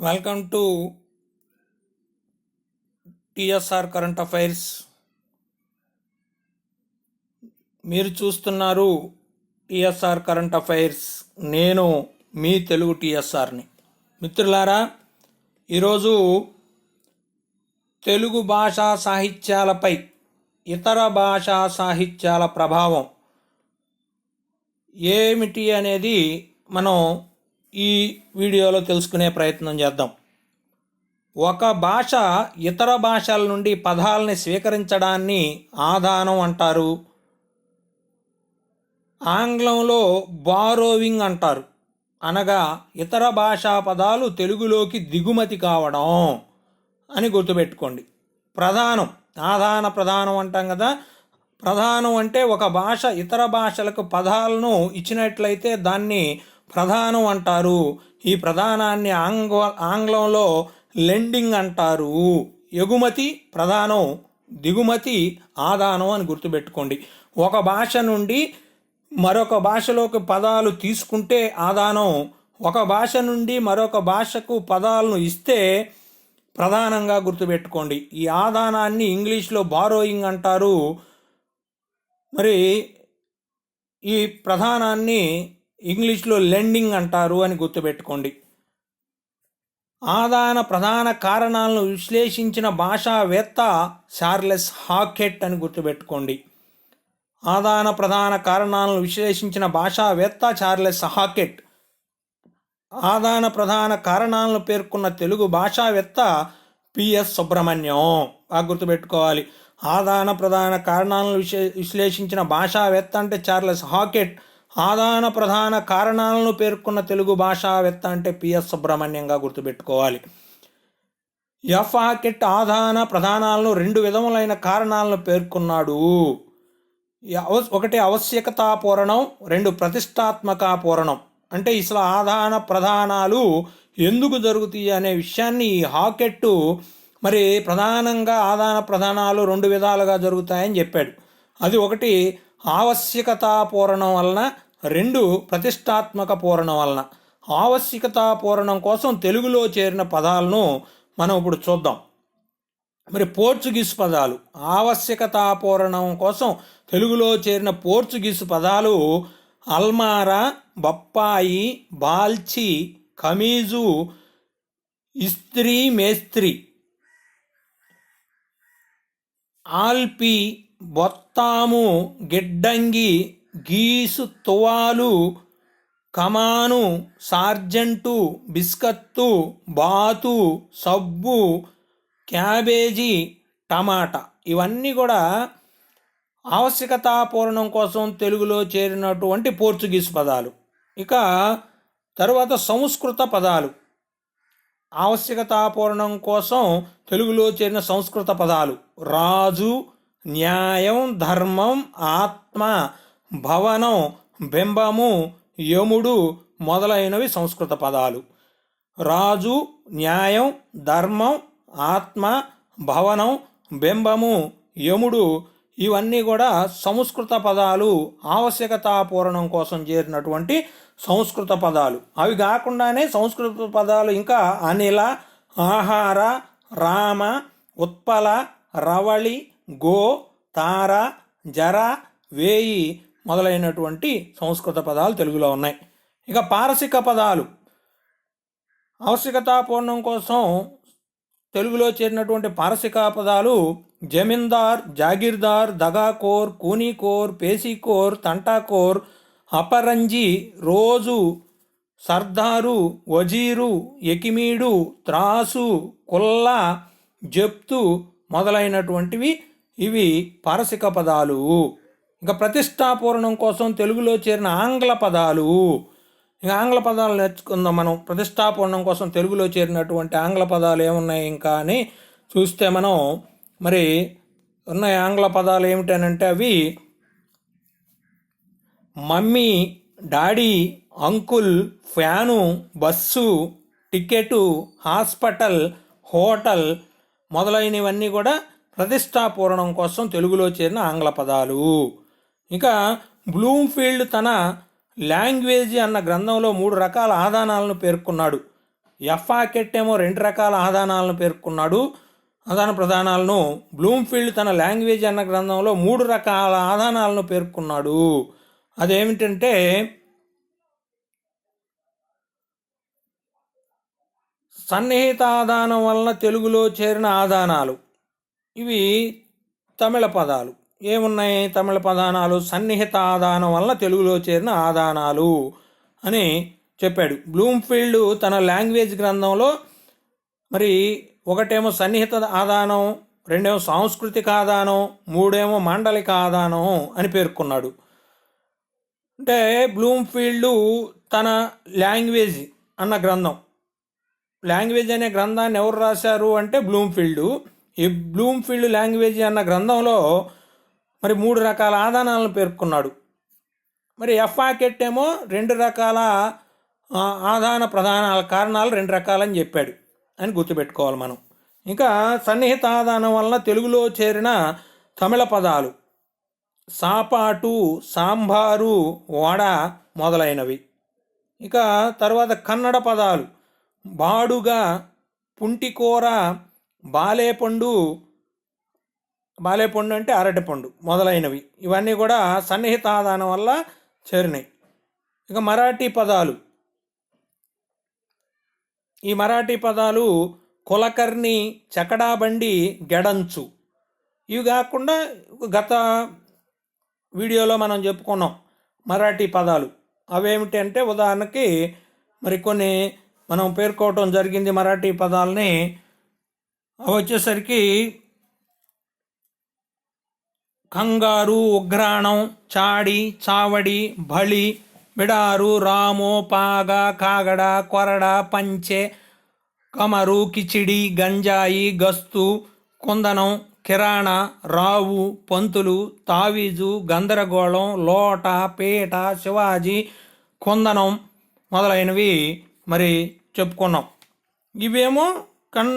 Welcome to TSR current affairs. మీరు చూస్తున్నారు TSR current affairs. నేను మీ తెలుగు టిఎస్ఆర్ని. మిత్రులారా ఈరోజు తెలుగు భాషా సాహిత్యాలపై ఇతర భాషా సాహిత్యాల ప్రభావం ఏమిటి అనేది మనం ఈ వీడియోలో తెలుసుకునే ప్రయత్నం చేద్దాం. ఒక భాష ఇతర భాషల నుండి పదాలని స్వీకరించడాన్ని ఆధానం అంటారు. ఆంగ్లంలో బారోవింగ్ అంటారు. అనగా ఇతర భాషా పదాలు తెలుగులోకి దిగుమతి కావడం అని గుర్తుపెట్టుకోండి. ప్రధానం ఆధాన ప్రధానం అంటాం కదా. ప్రధానం అంటే ఒక భాష ఇతర భాషలకు పదాలను ఇచ్చినట్లయితే దాన్ని ప్రధానం అంటారు. ఈ ప్రధానాన్ని ఆంగ్ల ఆంగ్లంలో లెండింగ్ అంటారు. ఎగుమతి ప్రధానం దిగుమతి ఆదానం అని గుర్తుపెట్టుకోండి. ఒక భాష నుండి మరొక భాషలోకి పదాలు తీసుకుంటే ఆదానం ఒక భాష నుండి మరొక భాషకు పదాలను ఇస్తే ప్రధానంగా గుర్తుపెట్టుకోండి. ఈ ఆదానాన్ని ఇంగ్లీష్లో బారోయింగ్ అంటారు. మరి ఈ ప్రధానాన్ని ఇంగ్లీష్లో లెండింగ్ అంటారు అని గుర్తుపెట్టుకోండి. ఆదాన ప్రధాన కారణాలను విశ్లేషించిన భాషావేత్త చార్లెస్ హాకెట్ అని గుర్తుపెట్టుకోండి. ఆదాన ప్రధాన కారణాలను విశ్లేషించిన భాషావేత్త చార్లెస్ హాకెట్. ఆదాన ప్రధాన కారణాలను పేర్కొన్న తెలుగు భాషావేత్త పిఎస్ సుబ్రహ్మణ్యం. బాగా గుర్తుపెట్టుకోవాలి. ఆదాన ప్రధాన కారణాలను విశ్లేషించిన భాషావేత్త అంటే చార్లెస్ హాకెట్. ఆదాన ప్రధాన కారణాలను పేర్కొన్న తెలుగు భాషావేత్త అంటే పిఎస్ సుబ్రహ్మణ్యంగా గుర్తుపెట్టుకోవాలి. ఎఫ్ హాకెట్ ఆదాన ప్రధానాలను రెండు విధములైన కారణాలను పేర్కొన్నాడు. ఒకటి ఆవశ్యకతా పూరణం రెండు ప్రతిష్టాత్మక పూరణం. అంటే ఇసలు ఆదాన ప్రధానాలు ఎందుకు జరుగుతాయి అనే విషయాన్ని ఈ హాకెట్టు మరి ప్రధానంగా ఆదాన ప్రధానాలు రెండు విధాలుగా జరుగుతాయని చెప్పాడు. అది ఒకటి ఆవశ్యకతా పూరణం వలన రెండు ప్రతిష్టాత్మక పూరణం వలన. ఆవశ్యకతా పూరణం కోసం తెలుగులో చేరిన పదాలను మనం ఇప్పుడు చూద్దాం. మరి పోర్చుగీస్ పదాలు ఆవశ్యకతా పూరణం కోసం తెలుగులో చేరిన పోర్చుగీస్ పదాలు అల్మారా బొప్పాయి బాల్చి కమీజు ఇస్త్రీ మేస్త్రి. ఆల్పి బొత్తాము గిడ్డంగి గీసు తువాలు కమాను సార్జెంటు బిస్కత్తు బాతు సబ్బు క్యాబేజీ టమాటా. ఇవన్నీ కూడా ఆవశ్యకతాపూర్ణం కోసం తెలుగులో చేరినటువంటి పోర్చుగీస్ పదాలు. ఇక తరువాత సంస్కృత పదాలు. ఆవశ్యకతాపూర్ణం కోసం తెలుగులో చేరిన సంస్కృత పదాలు. రాజు న్యాయం ధర్మం ఆత్మ భవనం బింబము యముడు మొదలైనవి సంస్కృత పదాలు. రాజు న్యాయం ధర్మం ఆత్మ భవనం బింబము యముడు ఇవన్నీ కూడా సంస్కృత పదాలు. ఆవశ్యకతాపూరణం కోసం చేరినటువంటి సంస్కృత పదాలు. అవి కాకుండానే సంస్కృత పదాలు ఇంకా అనిల ఆహార రామ ఉత్పల రవళి గో తార జర వేయి మొదలైనటువంటి సంస్కృత పదాలు తెలుగులో ఉన్నాయి. ఇక పారసిక పదాలు. ఆవశ్యకతాపూర్ణం కోసం తెలుగులో చేరినటువంటి పారసిక పదాలు జమీందార్ జాగీర్దార్ దగాకోర్ కూనీకోర్ పేసీకోర్ తంటాకోర్ అపరంజి రోజు సర్దారు వజీరు ఎకిమీడు త్రాసు కుల్ల జప్తు మొదలైనటువంటివి ఇవి పారసిక పదాలు. ఇంకా ప్రతిష్టాపూర్ణం కోసం తెలుగులో చేరిన ఆంగ్ల పదాలు. ఇంకా ఆంగ్ల పదాలు నేర్చుకుందాం మనం. ప్రతిష్టాపూర్ణం కోసం తెలుగులో చేరినటువంటి ఆంగ్ల పదాలు ఏమున్నాయి ఇంకా అని చూస్తే మనం మరి ఉన్న ఆంగ్ల పదాలు ఏమిటనంటే అవి mummy daddy uncle fan bus ticket hospital hotel మొదలైనవన్నీ కూడా ప్రతిష్టాపూరణం కోసం తెలుగులో చేరిన ఆంగ్ల పదాలు. ఇంకా బ్లూమ్ఫీల్డ్ తన లాంగ్వేజ్ అన్న గ్రంథంలో మూడు రకాల ఆదానాలను పేర్కొన్నాడు. ఎఫ్ఆకెట్ ఏమో రెండు రకాల ఆదానాలను పేర్కొన్నాడు. ఆదాన ప్రధానాలను బ్లూమ్ఫీల్డ్ తన లాంగ్వేజ్ అన్న గ్రంథంలో మూడు రకాల ఆదానాలను పేర్కొన్నాడు. అదేమిటంటే సన్నిహిత ఆదానం వలన తెలుగులో చేరిన ఆదానాలు. ఇవి తమిళ పదాలు. ఏమున్నాయి? తమిళ పదానాలు సన్నిహిత ఆదానం వలన తెలుగులో చేరిన ఆదానాలు అని చెప్పాడు. బ్లూమ్ఫీల్డ్ తన లాంగ్వేజ్ గ్రంథంలో మరి ఒకటేమో సన్నిహిత ఆదానం రెండేమో సాంస్కృతిక ఆదానం మూడేమో మాండలిక ఆదానం అని పేర్కొన్నాడు. అంటే బ్లూమ్ఫీల్డ్ తన లాంగ్వేజ్ అన్న గ్రంథం. లాంగ్వేజ్ అనే గ్రంథాన్ని ఎవరు రాశారు అంటే బ్లూమ్ఫీల్డ్. ఈ బ్లూమ్ఫీల్డ్ లాంగ్వేజ్ అన్న గ్రంథంలో మరి మూడు రకాల ఆదానాలను పేర్కొన్నాడు. మరి ఎఫ్ఆకెట్ ఏమో రెండు రకాల ఆదాన ప్రధానాల కారణాలు రెండు రకాలని చెప్పాడు అని గుర్తుపెట్టుకోవాలి మనం. ఇంకా సన్నిహిత ఆదానం వలన తెలుగులో చేరిన తమిళ పదాలు సాపాటు సాంబారు వడ మొదలైనవి. ఇక తర్వాత కన్నడ పదాలు బాడుగ పుంటికూర బాలేపండు బాలేపండు అంటే అరటిపండు మొదలైనవి. ఇవన్నీ కూడా సన్నిహిత ఆదానం వల్ల చేరినాయి. ఇక మరాఠీ పదాలు. ఈ మరాఠీ పదాలు కులకర్ణి చకడాబండి గెడంచు. ఇవి కాకుండా గత వీడియోలో మనం చెప్పుకున్నాం మరాఠీ పదాలు. అవేమిటి అంటే ఉదాహరణకి మరి కొన్ని మనం పేర్కోవటం జరిగింది మరాఠీ పదాలని. అవి వచ్చేసరికి కంగారు ఉగ్రాణం చాడి చావడి బళి బిడారు రాము పాగ కాగడ కొరడ పంచె కమరు కిచిడి గంజాయి గస్తు కుందనం కిరాణ రావు పంతులు తావీజు గందరగోళం లోట పేట శివాజీ కుందనం మొదలైనవి మరి చెప్పుకున్నాం. ఇవేమో కన్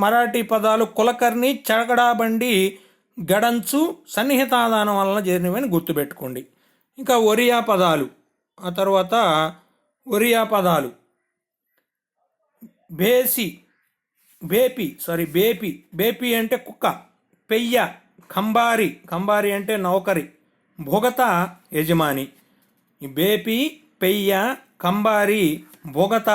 మరాఠీ పదాలు కులకర్ణి చగడాబండి గడంచు సన్నిహితాదానం వలన జరిగినవని గుర్తుపెట్టుకోండి. ఇంకా ఒరియా పదాలు ఆ తర్వాత ఒరియా పదాలు. బేసి బేపి సారీ బేపి బేపి అంటే కుక్క పెయ్య కంబారి కంబారి అంటే నౌకరి భుగత యజమాని. బేపి పెయ్య కంబారి భుగత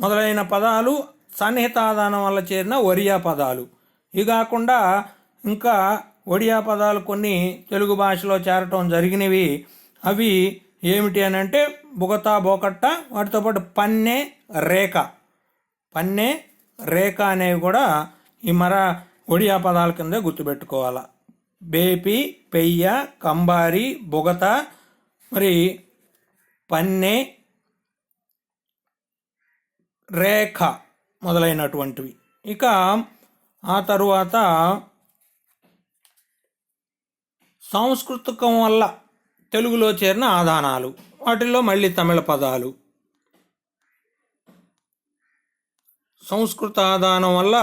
మొదలైన పదాలు సన్నిహితాదానం వల్ల చేరిన ఒరియా పదాలు. ఇవి కాకుండా ఇంకా ఒడియా పదాలు కొన్ని తెలుగు భాషలో చేరటం జరిగినవి. అవి ఏమిటి అని అంటే బుగతా బోకట్ట వాటితో పాటు పన్నె రేఖ. పన్నె రేఖ అనేవి కూడా ఈ మర ఒడియా పదాల కింద గుర్తుపెట్టుకోవాలి. బేపి పెయ్య కంబారి బుగత మరి పన్నె రేఖ మొదలైనటువంటివి. ఇక ఆ తరువాత సాంస్కృతికం వల్ల తెలుగులో చేరిన ఆదానాలు వాటిల్లో మళ్ళీ తమిళ పదాలు. సంస్కృత ఆదానం వల్ల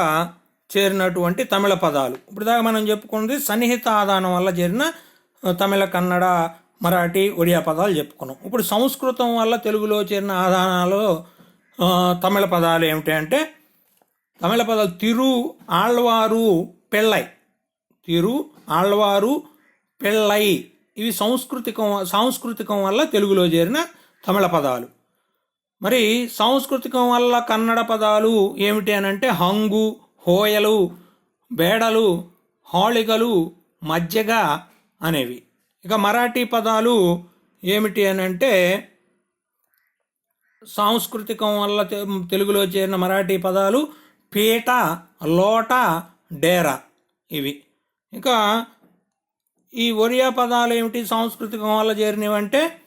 చేరినటువంటి తమిళ పదాలు. ఇప్పుడు దాకా మనం చెప్పుకున్నది సన్నిహిత ఆదానం వల్ల చేరిన తమిళ కన్నడ మరాఠీ ఒడియా పదాలు చెప్పుకున్నాం. ఇప్పుడు సంస్కృతం వల్ల తెలుగులో చేరిన ఆదానాలు తమిళ పదాలు ఏమిటి అంటే తమిళ పదాలు తిరు ఆళ్వారు పెళ్ళై. తిరు ఆళ్వారు పెళ్ళై. ఇవి సాంస్కృతికం సాంస్కృతికం వల్ల తెలుగులో చేరిన తమిళ పదాలు. మరి సాంస్కృతికం వల్ల కన్నడ పదాలు ఏమిటి అని అంటే హంగు హోయలు బేడలు హాళిగలు మజ్జగ అనేవి. ఇక మరాఠీ పదాలు ఏమిటి అని అంటే సాంస్కృతికం వల్ల తెలుగులో చేరిన మరాఠీ పదాలు పీట లోట డేరా ఇవి. ఇంకా ఈ ఒరియా పదాలు ఏమిటి? సాంస్కృతికం వల్ల చేరినవి అంటే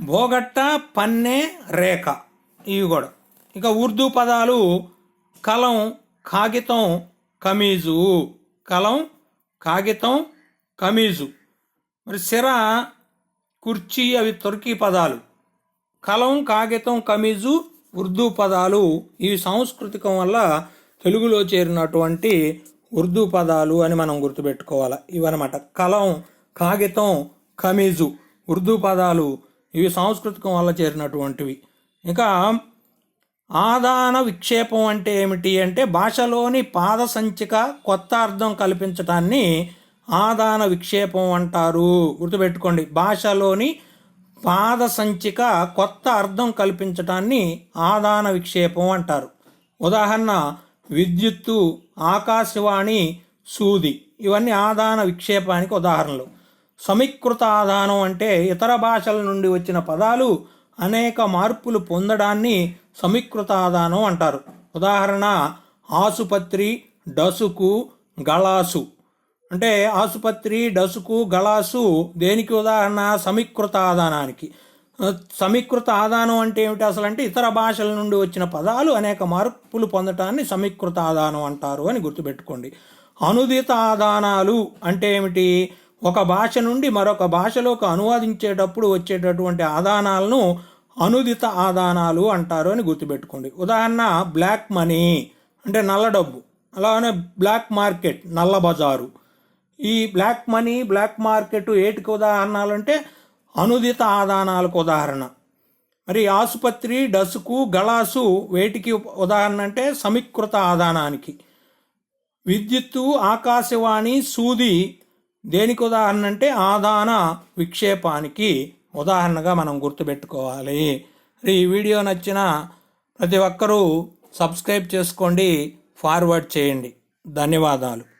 భోగట్ట పన్నె రేఖ. ఇవి కూడా. ఇక ఉర్దూ పదాలు కలం కాగితం కమీజు. కలం కాగితం కమీజు. మరి సిర కుర్చీ అవి తుర్కీ పదాలు. కలం కాగితం కమీజు ఉర్దూ పదాలు ఇవి సాంస్కృతికం వల్ల తెలుగులో చేరినటువంటి ఉర్దూ పదాలు అని మనం గుర్తుపెట్టుకోవాలి. ఇవన్నమాట. కలం కాగితం కమీజు ఉర్దూ పదాలు ఇవి సాంస్కృతికం వల్ల చేరినటువంటివి. ఇంకా ఆదాన విక్షేపం అంటే ఏమిటి అంటే భాషలోని పాద సంచిక కొత్త అర్థం కల్పించటాన్ని ఆదాన విక్షేపం అంటారు. గుర్తుపెట్టుకోండి. భాషలోని పాద సంచిక కొత్త అర్థం కల్పించటాన్ని ఆదాన విక్షేపం అంటారు. ఉదాహరణ విద్యుత్తు ఆకాశవాణి సూది. ఇవన్నీ ఆదాన విక్షేపానికి ఉదాహరణలు. సమీకృత ఆదానం అంటే ఇతర భాషల నుండి వచ్చిన పదాలు అనేక మార్పులు పొందడాన్ని సమీకృత ఆదానం అంటారు. ఉదాహరణ ఆసుపత్రి డసుకు గళాసు. అంటే ఆసుపత్రి డసుకు గళాసు దేనికి ఉదాహరణ? సమీకృత ఆదానానికి సమీకృత ఆదానం అంటే ఏమిటి అసలు అంటే ఇతర భాషల నుండి వచ్చిన పదాలు అనేక మార్పులు పొందటాన్ని సమీకృత ఆదానం అంటారు అని గుర్తుపెట్టుకోండి. అనుదిత ఆదానాలు అంటే ఏమిటి? ఒక భాష నుండి మరొక భాషలోకి అనువాదించేటప్పుడు వచ్చేటటువంటి ఆదానాలను అనుదిత ఆదానాలు అంటారు అని గుర్తుపెట్టుకోండి. ఉదాహరణ బ్లాక్ మనీ అంటే నల్ల డబ్బు. అలానే బ్లాక్ మార్కెట్ నల్ల బజారు. ఈ బ్లాక్ మనీ బ్లాక్ మార్కెట్ ఏటికి ఉదాహరణలు అంటే అనుదిత ఆదానాలకు ఉదాహరణ. మరి ఆసుపత్రి డసుకు గళాసు వేటికి ఉదాహరణ అంటే సమీకృత ఆదానానికి. విద్యుత్తు ఆకాశవాణి సూది దేనికి ఉదాహరణ అంటే ఆదాన విక్షేపానికి ఉదాహరణగా మనం గుర్తుపెట్టుకోవాలి. మరి ఈ వీడియో నచ్చిన ప్రతి ఒక్కరూ సబ్స్క్రైబ్ చేసుకోండి ఫార్వర్డ్ చేయండి. ధన్యవాదాలు.